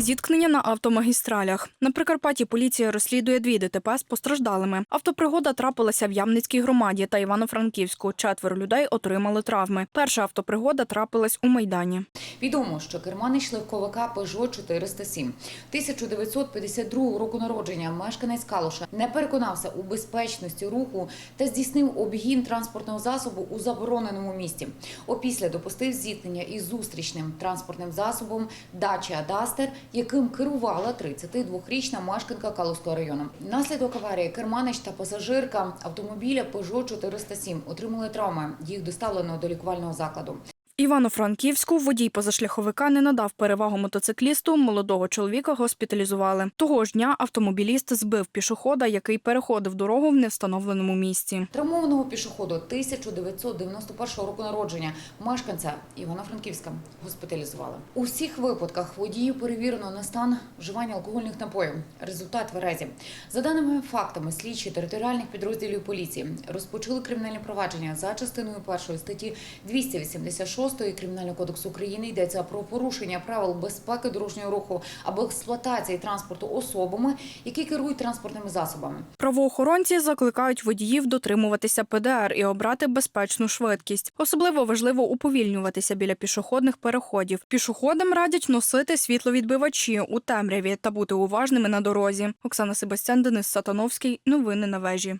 Зіткнення на автомагістралях. На Прикарпатті поліція розслідує дві ДТП з постраждалими. Автопригода трапилася в Ямницькій громаді та Івано-Франківську. Четверо людей отримали травми. Перша автопригода трапилась у Майдані. Відомо, що керманич легковика Peugeot 407 1952 року народження мешканець Калуша не переконався у безпечності руху та здійснив обгін транспортного засобу у забороненому місті. Опісля допустив зіткнення із зустрічним транспортним засобом Dacia Duster, яким керувала 32-річна мешканка Калузького району. Наслідок аварії керманич та пасажирка автомобіля Peugeot 407 отримали травми. Їх доставлено до лікувального закладу. Івано-Франківську водій позашляховика не надав перевагу мотоциклісту. Молодого чоловіка госпіталізували. Того ж дня автомобіліст збив пішохода, який переходив дорогу в невстановленому місці. Травмованого пішоходу 1991 року народження мешканця Івано-Франківська госпіталізували. У всіх випадках водіїв перевірено на стан вживання алкогольних напоїв. Результат тверезі. За даними фактами, слідчі територіальних підрозділів поліції розпочали кримінальне провадження за частиною першої статті 286 Кримінального кодексу України. Йдеться про порушення правил безпеки дорожнього руху або експлуатації транспорту особами, які керують транспортними засобами. Правоохоронці закликають водіїв дотримуватися ПДР і обрати безпечну швидкість. Особливо важливо уповільнюватися біля пішохідних переходів. Пішоходам радять носити світловідбивачі у темряві та бути уважними на дорозі. Оксана Себастян, Денис Сатановський. Новини на вежі.